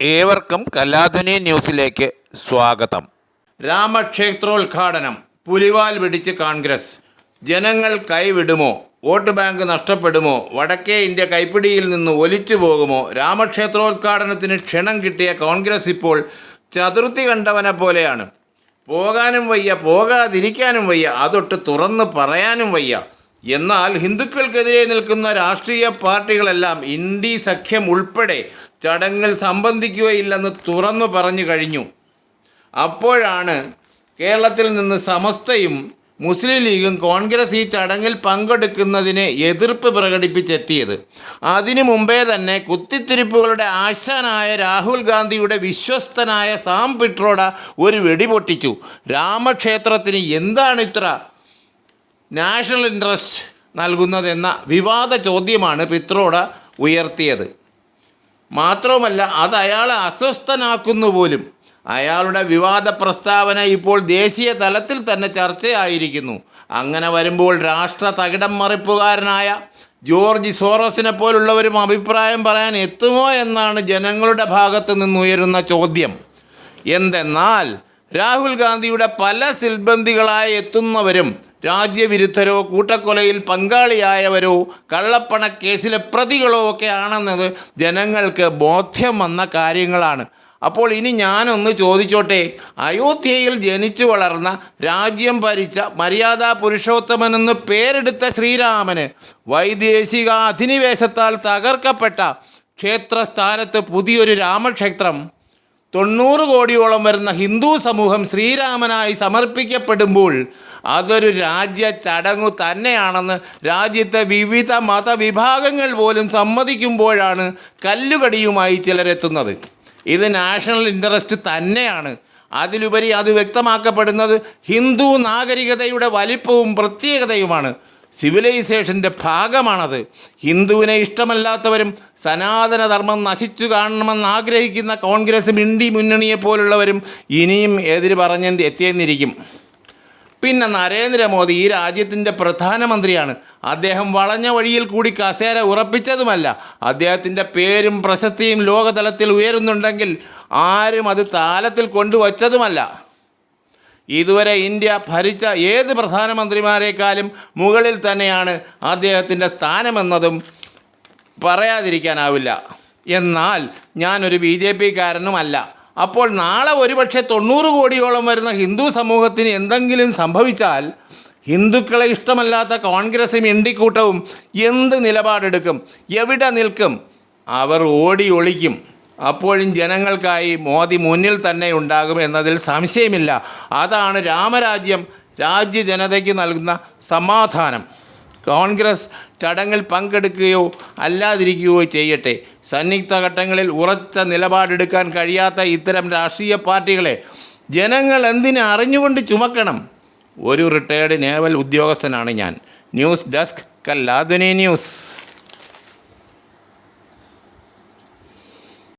ഏവർക്കും കലാധുനി ന്യൂസിലേക്ക് സ്വാഗതം. രാമക്ഷേത്രോദ്ഘാടനം പുലിവാൽ വെടിച്ച് കോൺഗ്രസ്. ജനങ്ങൾ കൈവിടുമോ? Vote bank നഷ്ടപ്പെടുമോ? വടക്കേ ഇന്ത്യ കൈപ്പിടിയിൽ നിന്ന് ഒലിച്ചു പോകുമോ? രാമക്ഷേത്രോദ്ഘാടനത്തിന് ക്ഷണം കിട്ടിയ കോൺഗ്രസ് ഇപ്പോൾ ചതുർത്ഥി കണ്ടവനെ പോലെയാണ്. പോകാനും വയ്യ പോകാതിരിക്കാനും വയ്യ അതൊട്ട് തുറന്ന് പറയാനും വയ്യ. എന്നാൽ ഹിന്ദുക്കൾക്കെതിരെ നിൽക്കുന്ന രാഷ്ട്രീയ പാർട്ടികളെല്ലാം ഇന്ത്യ സഖ്യം ഉൾപ്പെടെ ചടങ്ങിൽ സംബന്ധിക്കുകയില്ലെന്ന് തുറന്നു പറഞ്ഞു കഴിഞ്ഞു. അപ്പോഴാണ് കേരളത്തിൽ നിന്ന് സമസ്തയും മുസ്ലിം ലീഗും കോൺഗ്രസ് ഈ ചടങ്ങിൽ പങ്കെടുക്കുന്നതിന് എതിർപ്പ് പ്രകടിപ്പിച്ചെത്തിയത്. അതിനു മുമ്പേ തന്നെ കുത്തിത്തിരിപ്പുകളുടെ ആശാനായ രാഹുൽ ഗാന്ധിയുടെ വിശ്വസ്തനായ സാം പിട്രോഡ ഒരു വെടിപൊട്ടിച്ചു. രാമക്ഷേത്രത്തിന് എന്താണ് ഇത്ര നാഷണൽ ഇൻട്രസ്റ്റ് നൽകുന്നതെന്ന വിവാദ ചോദ്യമാണ് പിത്രോട ഉയർത്തിയത്. മാത്രവുമല്ല അത് അയാളെ അസ്വസ്ഥനാക്കുന്നു പോലും. അയാളുടെ വിവാദ പ്രസ്താവന ഇപ്പോൾ ദേശീയ തലത്തിൽ തന്നെ ചർച്ചയായിരിക്കുന്നു. അങ്ങനെ വരുമ്പോൾ രാഷ്ട്ര തകിടം മറിപ്പുകാരനായ ജോർജ് സോറസിനെ പോലുള്ളവരും അഭിപ്രായം പറയാൻ എത്തുമോ എന്നാണ് ജനങ്ങളുടെ ഭാഗത്ത് നിന്നുയരുന്ന ചോദ്യം. എന്തെന്നാൽ രാഹുൽ ഗാന്ധിയുടെ പല സിൽബന്ധികളായി എത്തുന്നവരും രാജ്യവിരുദ്ധരോ കൂട്ടക്കൊലയിൽ പങ്കാളിയായവരോ കള്ളപ്പണക്കേസിലെ പ്രതികളോ ഒക്കെ ആണെന്നത് ജനങ്ങൾക്ക് ബോധ്യം വന്ന കാര്യങ്ങളാണ്. അപ്പോൾ ഇനി ഞാനൊന്ന് ചോദിച്ചോട്ടെ അയോധ്യയിൽ ജനിച്ചു വളർന്ന രാജ്യം ഭരിച്ച മര്യാദാ പുരുഷോത്തമനെന്ന് പേരെടുത്ത ശ്രീരാമന് വൈദേശിക അധിനിവേശത്താൽ തകർക്കപ്പെട്ട ക്ഷേത്രസ്ഥാനത്ത് പുതിയൊരു രാമക്ഷേത്രം തൊണ്ണൂറ് കോടിയോളം വരുന്ന ഹിന്ദു സമൂഹം ശ്രീരാമനായി സമർപ്പിക്കപ്പെടുമ്പോൾ അതൊരു രാജ്യ ചടങ്ങു തന്നെയാണെന്ന് രാജ്യത്തെ വിവിധ മതവിഭാഗങ്ങൾ പോലും സമ്മതിക്കുമ്പോഴാണ് കല്ലുകടിയുമായി ചിലരെത്തുന്നത്. ഇത് നാഷണൽ ഇൻട്രസ്റ്റ് തന്നെയാണ്. അതിലുപരി അത് വ്യക്തമാക്കപ്പെടുന്നത് ഹിന്ദു നാഗരികതയുടെ വലിപ്പവും പ്രത്യേകതയുമാണ്. സിവിലൈസേഷന്റെ ഭാഗമാണത്. ഹിന്ദുവിനെ ഇഷ്ടമല്ലാത്തവരും സനാതനധർമ്മം നശിച്ചു കാണണമെന്ന് ആഗ്രഹിക്കുന്ന കോൺഗ്രസ് മിണ്ടി മുന്നണിയെപ്പോലുള്ളവരും ഇനിയും എതിര് പറഞ്ഞ് എത്തിയെന്നിരിക്കും. പിന്നെ നരേന്ദ്രമോദി ഈ രാജ്യത്തിന്റെ പ്രധാനമന്ത്രിയാണ്. അദ്ദേഹം വളഞ്ഞ വഴിയിൽ കൂടി കസേര ഉറപ്പിച്ചതുമല്ല. അദ്ദേഹത്തിന്റെ പേരും പ്രശസ്തിയും ലോകതലത്തിൽ ഉയരുന്നുണ്ടെങ്കിൽ ആരും അത് താലത്തിൽ കൊണ്ടുവച്ചതുമല്ല. ഇതുവരെ ഇന്ത്യ ഭരിച്ച ഏത് പ്രധാനമന്ത്രിമാരെക്കാളും മുകളിൽ തന്നെയാണ് അദ്ദേഹത്തിന്റെ സ്ഥാനമെന്നതും പറയാതിരിക്കാനാവില്ല. എന്നാൽ ഞാനൊരു ബി ജെ പിക്കാരനുമല്ല. അപ്പോൾ നാളെ ഒരുപക്ഷെ തൊണ്ണൂറ് കോടിയോളം വരുന്ന ഹിന്ദു സമൂഹത്തിന് എന്തെങ്കിലും സംഭവിച്ചാൽ ഹിന്ദുക്കളെ ഇഷ്ടമല്ലാത്ത കോൺഗ്രസും ഇണ്ടിക്കൂട്ടവും എന്ത് നിലപാടെടുക്കും? എവിടെ നിൽക്കും? അവർ ഓടി ഒളിക്കും. അപ്പോഴും ജനങ്ങൾക്കായി മോദി മുന്നിൽ തന്നെ ഉണ്ടാകും എന്നതിൽ സംശയമില്ല. അതാണ് രാമരാജ്യം രാജ്യ ജനതയ്ക്ക് നൽകുന്ന സമാധാനം. കോൺഗ്രസ് ചടങ്ങിൽ പങ്കെടുക്കുകയോ അല്ലാതിരിക്കുകയോ ചെയ്യട്ടെ. സന്നിഗ്ധ ഘട്ടങ്ങളിൽ ഉറച്ച നിലപാടെടുക്കാൻ കഴിയാത്ത ഇത്തരം രാഷ്ട്രീയ പാർട്ടികളെ ജനങ്ങൾ എന്തിനെ അറിഞ്ഞുകൊണ്ട് ചുമക്കണം? ഒരു റിട്ടയേർഡ് നേവൽ ഉദ്യോഗസ്ഥനാണ് ഞാൻ. ന്യൂസ് ഡെസ്ക് കല്ലാതുനി ന്യൂസ്.